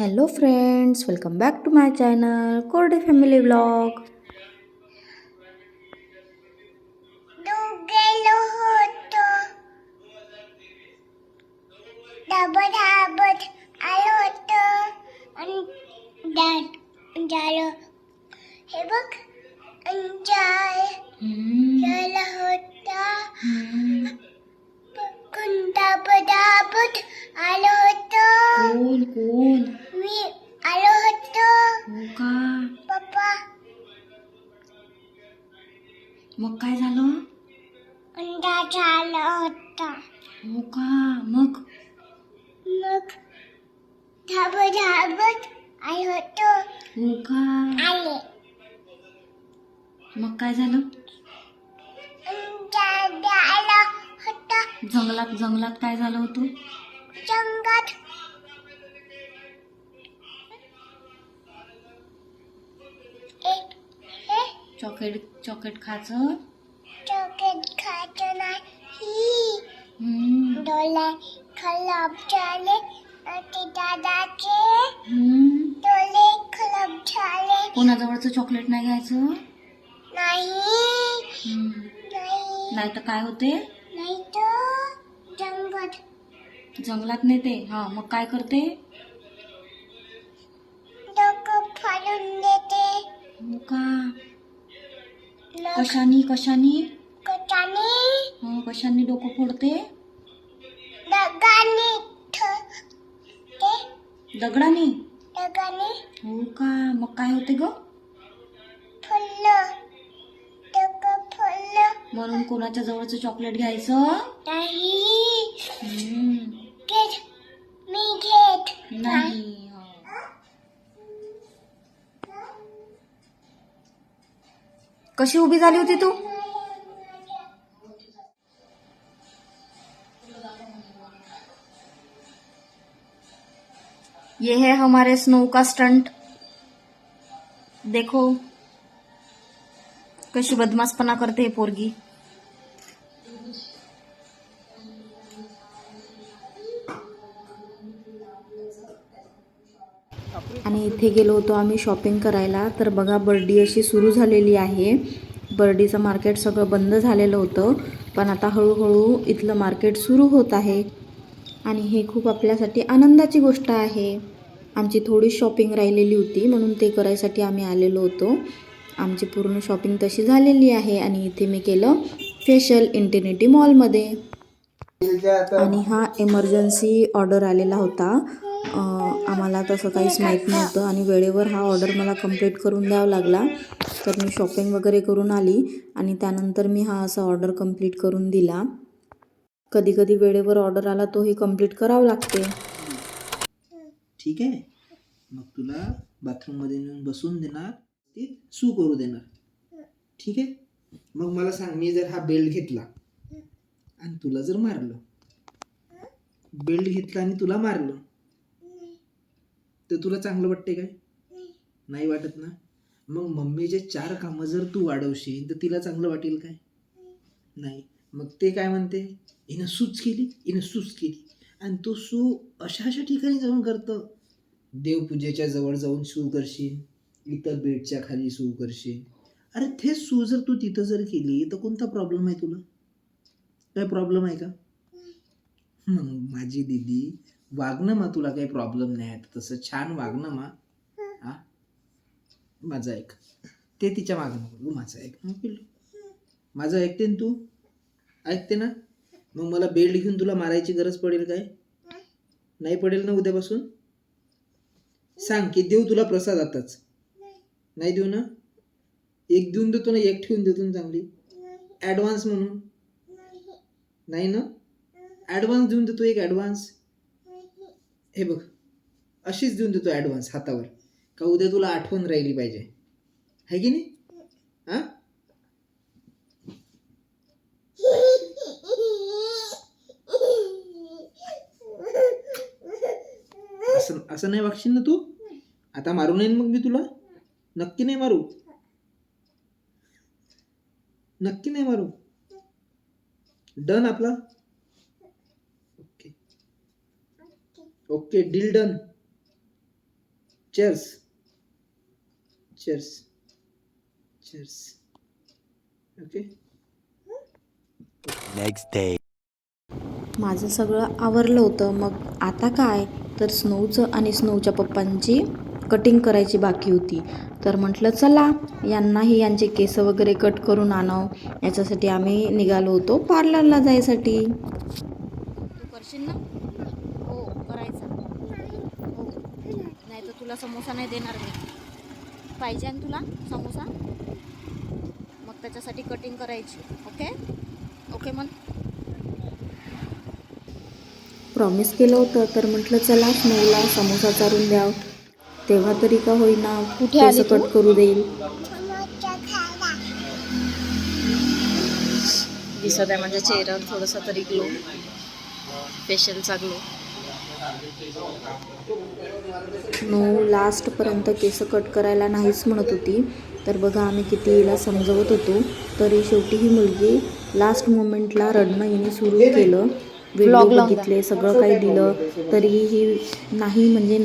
Hello friends welcome back to my channel Korde family blog हे बघ अंजाय झाला होता दाबत दाबत आलो होतो कोण कोण? मी आलो होतो. हो का? पप्पा. मग काय झालं? अंडा झाला होता. हो का? मग? मग धाबत धाबत आलो होतो. हो का? आले. मग काय झालं? दादा आला होता. जंगलात जंगलात काय झालं होतं? चॉकलेट चॉकलेट खायचं? चॉकलेट खायचं नाही. डोळे खराब झाले. आणि दादाचे. डोळे खराब झाले. कोणाजवळचं चॉकलेट नाही घ्यायचं? नाही. नाही नाही. तर काय होते? नाही तर जंगलात जंगलात नेते. हा मग काय करते? डोकं फाडून देते. हो का? कशानी कशानी? कटाने हं, कशानी डोकं फोडते? दगडाने? दगाने. हो का? मग काय होते ग? म्हणून कोणाच्या जवळचं चॉकलेट घ्यायचं? नाही. मी घेत. नाही. कशी उभी झाली होती तू? ये है हमारे स्नो का स्टंट। देखो, कशी बदमाशपना करते है पोरगी। इथे गेलो होतो आम्ही शॉपिंग करायला. तर बघा बर्डी अशी सुरू झालेली आहे. बर्डीचं मार्केट सगळं बंद झालेलं होतं. पण आता हळूहळू इथलं मार्केट सुरू होत आहे. आणि हे खूप आपल्यासाठी आनंदाची गोष्ट आहे. आमची थोडी शॉपिंग राहिलेली होती म्हणून ते करायसाठी आम्ही आलेलो होतो. आमची पूर्ण शॉपिंग तशी झालेली आहे आणि इथे मी केलं फेशल इंटिनिटी मॉलमध्ये आणि हा एमर्जन्सी ऑर्डर आलेला होता. आम्हाला तसं काहीच माहीत नव्हतं आणि वेळेवर हा ऑर्डर मला कंप्लीट करून द्यावा लागला. तर मी शॉपिंग वगैरे करून आली आणि त्यानंतर मी हा असा ऑर्डर कंप्लीट करून दिला. कधी कधी वेळेवर ऑर्डर आला तोही कंप्लीट करावं लागते. ठीक आहे. मग तुला बाथरूममध्ये नेऊन बसून देणार ते सू करू देणार. ठीक आहे? मग मला सांग मी जर हा बेल्ट घेतला आणि तुला जर मारलं. बेल्ट घेतला आणि तुला मारलं. तर तुला चांगलं वाटते काय? नाही वाटत ना? मग मम्मीचे चार कामं जर तू वाढवशील तर तिला चांगलं वाटेल काय? नाही. मग ते काय म्हणते? हिनं सूच केली हिनं सूच केली. आणि तो सू अशा अशा ठिकाणी जाऊन करतं. देवपूजेच्या जवळ जाऊन सू करशील इतर बेडच्या खाली सू करशील. अरे ते सू जर तू तिथं जर केली तर कोणता प्रॉब्लेम आहे तुला? काय प्रॉब्लेम आहे का? मग माझी दीदी वागणं मा तुला काही प्रॉब्लेम नाही आहे. तसं छान वागणं मा. हा? माझं ऐक. ते तिच्या मागणं बोलू माझं ऐक. पिल्लू. माझं ऐकते ना तू? ऐकते ना? मग मला बेल्ट घेऊन तुला मारायची गरज पडेल काय? नाही पडेल ना उद्यापासून? सांग की देऊ तुला प्रसाद आताच. नाही देऊ ना? एक देऊन देतो ना एक ठेवून देतो ना चांगली. ॲडव्हान्स म्हणून. नाही ना? ॲडव्हान्स देऊन देतो एक ॲडव्हान्स हे बघ अशीच देऊन देतो ॲडव्हान्स हातावर. का उद्या तुला आठवण राहिली पाहिजे. आहे की नाही? हां? असं असं नाही वागशील ना तू? आता मारू नये मग मी तुला? नक्की नाही मारू. नक्की नाही मारू. डन आपला? Okay okay deal done cheers cheers cheers okay Next day. माझं सगळं आवरलं होतं मग आता काय? तर स्नोचं आणि स्नोच्या पप्पांची कटिंग करायची बाकी होती. तर म्हटलं चला यांनाही यांचे केस वगैरे कट करून आणावं. याच्यासाठी आम्ही निघालो होतो पार्लरला जायसाठी. तू करशील ना? हो करायचा. हो. नाही तर तुला समोसा नाही देणार मी. पाहिजे ना तुला समोसा? मग त्याच्यासाठी कटिंग करायची. ओके? ओके मन प्रॉमिस केलं होतं तर म्हटलं चला स्नोला समोसा चारून द्याव. तेव्हा तरी का होईना. केस कट करू देईल. दिसत आहे माझ्या चेहऱ्यावर थोडासा तरी ग्लो फेशियलचा ग्लो नो लास्टपर्यंत केस कट करायला नाहीच म्हणत होती. तर बघा आम्ही किती हिला समजवत होतो. तरी शेवटी ही मुलगी लास्ट मोमेंटला रडणं हिने सुरू केलं. व्हिडिओ बघितले सगळं काही दिलं तरीही ही नाही म्हणजे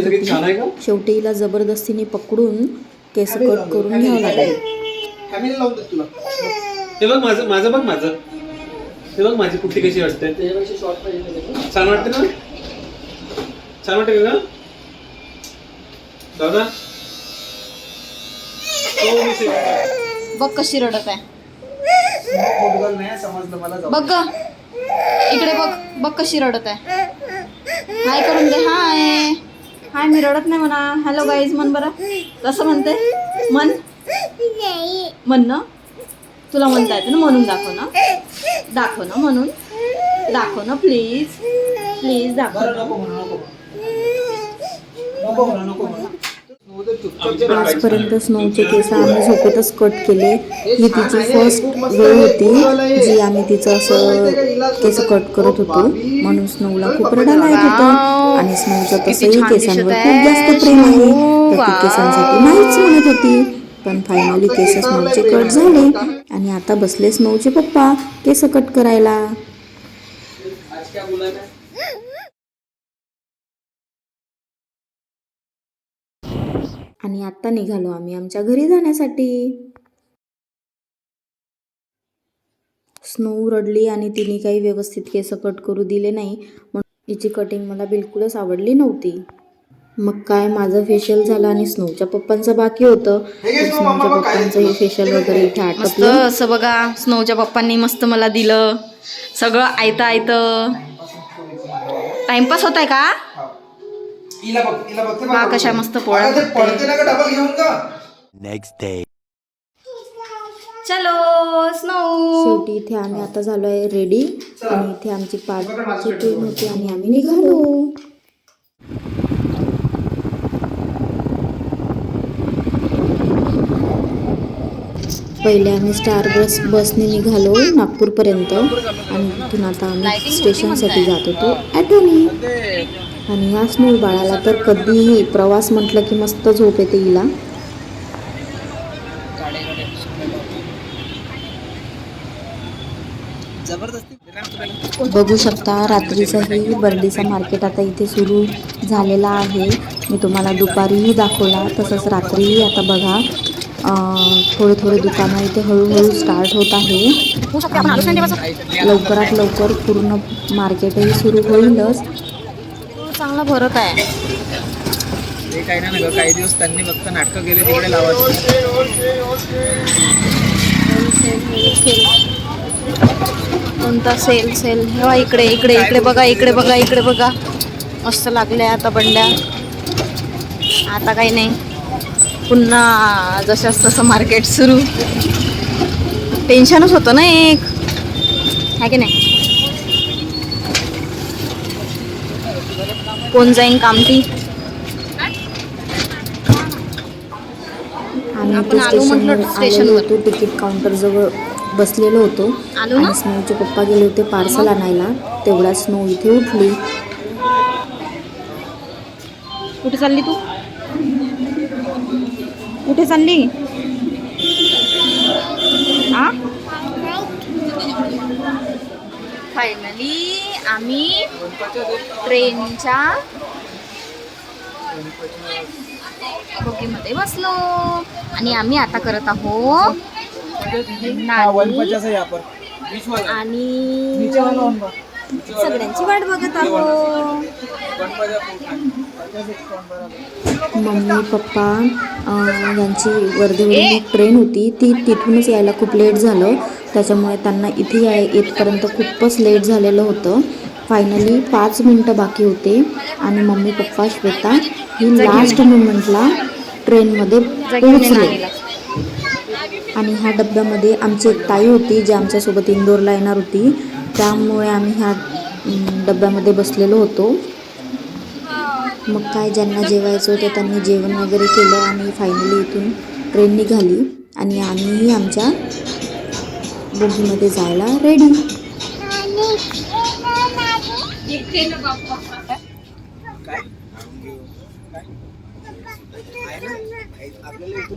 होती. शेवटी हिला जबरदस्तीने पकडून केस कट करून घ्यावं लागेल. हे बघ माझं माझं बघ माझं. हे बघ माझी कुठली कशी वाटते. छान वाटते ना? छान वाटते का दादा हो, बघ कशी रडत आहे. नाही बघ इकडे बघ बघ कशी रडत आहे. हाय करून दे हाय. हाय मी रडत नाही म्हणा. हॅलो गाईज मन बरं. कसं म्हणते? म्हण. म्हण ना. तुला म्हणता येतं ना म्हणून दाखव ना. दाखव ना म्हणून. दाखव ना प्लीज प्लीज दाखव. नको नको आजपर्यंत स्नोचे केस आम्ही झोपेतच कट केले. ही तिची फर्स्ट वेळ होती जी आम्ही तिचं असं केस कट करत होतो. म्हणून स्नोला खूप रडायला येत होतं. आणि स्नोचं तसंही केसांवर खूप जास्त प्रेम आहे. तर ती केसांसाठी नाहीच म्हणत होती. पण फायनली केस स्नोचे कट झाले. आणि आता बसले स्नोचे पप्पा. केस कट करायला. आणि आता निघालो आम्ही आमच्या घरी जाण्यासाठी. स्नो रडली आणि तिने काही व्यवस्थित केस कट करू दिले नाही म्हणून हिची कटिंग मला बिलकुलच आवडली नव्हती. मग काय माझं फेशियल झालं आणि स्नोच्या पप्पांचं बाकी होतं. स्नोच्या पप्पांचं हे फेशियल वगैरे इथे आटपलं. असं बघा स्नोच्या पप्पांनी मस्त मला दिलं. सगळं आयतं आयतं टाइमपास होत आहे का बघ पहा कशा. मस्त पोळ्या. पडते ना घेऊन का. चलो स्नो शेवटी इथे आम्ही आता झालो आहे रेडी आणि इथे आमची पाचची ट्रेन होती आणि आम्ही निघालो. पहिले आम्ही स्टार बस बसने निघालो नागपूरपर्यंत. आणि तिथून आता आम्ही स्टेशनसाठी जात होतो. ॲटोनी आणि ह्या स्नो बाळाला तर कधीही प्रवास म्हटलं की मस्त झोप येते हिला. बघू शकता रात्रीचंही बर्डीचा मार्केट आता इथे सुरू झालेला आहे. मी तुम्हाला दुपारीही दाखवला तसंच रात्रीही आता बघा थोडे थोडे दुकानं इथे हळूहळू स्टार्ट होत आहे. लवकरात लवकर पूर्ण मार्केटही सुरू होईलच. चांगला भरत आहे. ते काही नाही गं काही दिवस त्यांनी फक्त नाटकं केले तिकडे लावायचे. कोणता सेल सेल? हे इकडे इकडे इकडे बघा इकडे बघा इकडे बघा. मस्त लागल्या आता बंड्या. आता काही नाही. पुन्हा जशास तसं मार्केट सुरू. टेन्शनच होतं ना एक. आहे की नाही? कोण जाईन कामती आम्ही आपण आलो म्हटलं स्टेशनवर होतो तिकीट काउंटर जवळ बसलेलो होतो. आलो? आणि स्नोचे पप्पा गेले होते पार्सल आणायला. तेवढा स्नो इथे उठली. कुठे चालली तू? कुठे चालली? फायनली आम्ही ट्रेनच्या बोगीमध्ये बसलो. आणि आम्ही आता करत आहोत आणि सगळ्यांची वाट बघत आहोत. मम्मी पप्पा यांची वर्धेवरून एक ट्रेन होती. ती तिथूनच यायला खूप लेट झालं. त्याच्यामुळे त्यांना इथे याय येतपर्यंत खूपच लेट झालेलं होतं. फायनली पाच मिनटं बाकी होते. आणि मम्मी पप्पा श्वेता ही लास्ट मुमेंटला ट्रेनमध्ये पोहोचले. आणि ह्या डब्यामध्ये आमची एक ताई होती जी आमच्यासोबत इंदोरला येणार होती. त्यामुळे आम्ही ह्या डब्यामध्ये बसलेलो होतो. मग काय ज्यांना जेवायचं होतं त्यांनी जेवण वगैरे केलं आणि फायनली इथून ट्रेन निघाली आणि आम्हीही आमच्या बोगीमध्ये जायला रेडी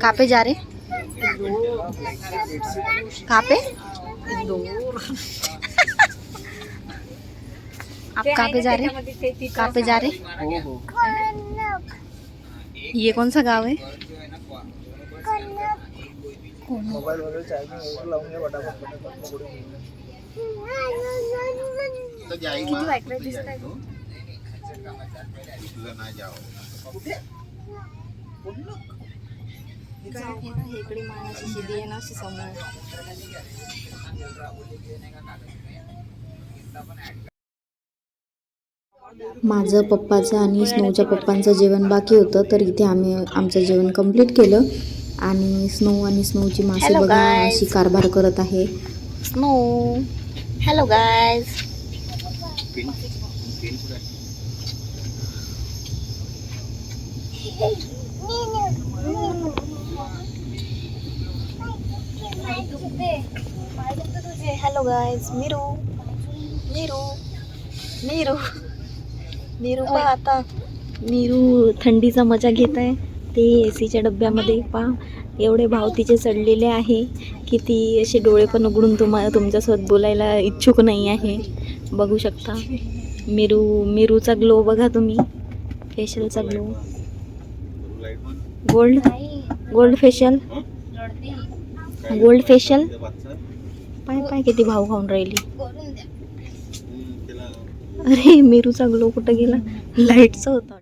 कापे जा रे. कापे? आप कहाँ पे जा रहे कहाँ पे जा रहे? ये कौन सा गांव है? मोबाईल वगैरे चार्जिंग लावून घ्या पटापट माझं पप्पाचं आणि स्नोच्या पप्पांचं जेवण बाकी होतं तर इथे आम्ही आमचं जेवण कंप्लीट केलं. आणि स्नो आणि स्नोची मासे बघा अशी कारभार करत आहे. Snow. Hello guys hello guys Miru Miru Miru Miru पहा आता. मिरू थंडीचा मजा घेत आहे. ते ए सीच्या डब्यामध्ये पहा. एवढे भाव तिचे चढलेले आहे की ती असे डोळे पण उघडून तुम्हा तुमच्यासोबत बोलायला इच्छुक नाही आहे. बघू शकता. मिरू मिरूचा ग्लो बघा तुम्ही. फेशियलचा glow gold gold facial gold facial पाय पाय किती भाव खाऊन राहिली. अरे मेरूचा ग्लो कुठं गेला? लाईटचा होता.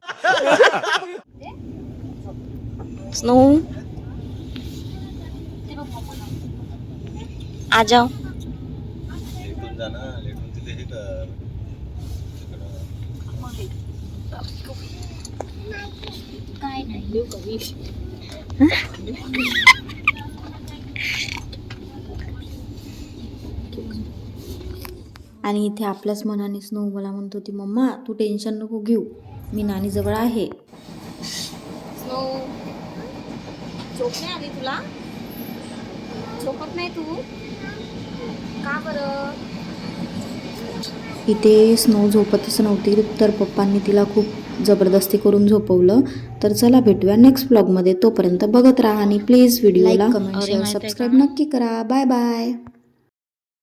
स्नो. आ जाओ. आणि इथे आपल्याच मनाने स्नो मला म्हणत होती मम्मा तू टेन्शन नको घेऊ. मी नानीजवळ आहे. स्नो झोप नाही आली तुला? झोपत नाही तू? का बरं? इथे स्नो झोपतच नव्हती तर पप्पांनी तिला खूप जबरदस्ती करून झोपवलं. तर चला भेटूया नेक्स्ट ब्लॉगमध्ये तोपर्यंत बघत राहा आणि प्लीज व्हिडिओला कमेंट शेअर सबस्क्राईब नक्की करा. Bye bye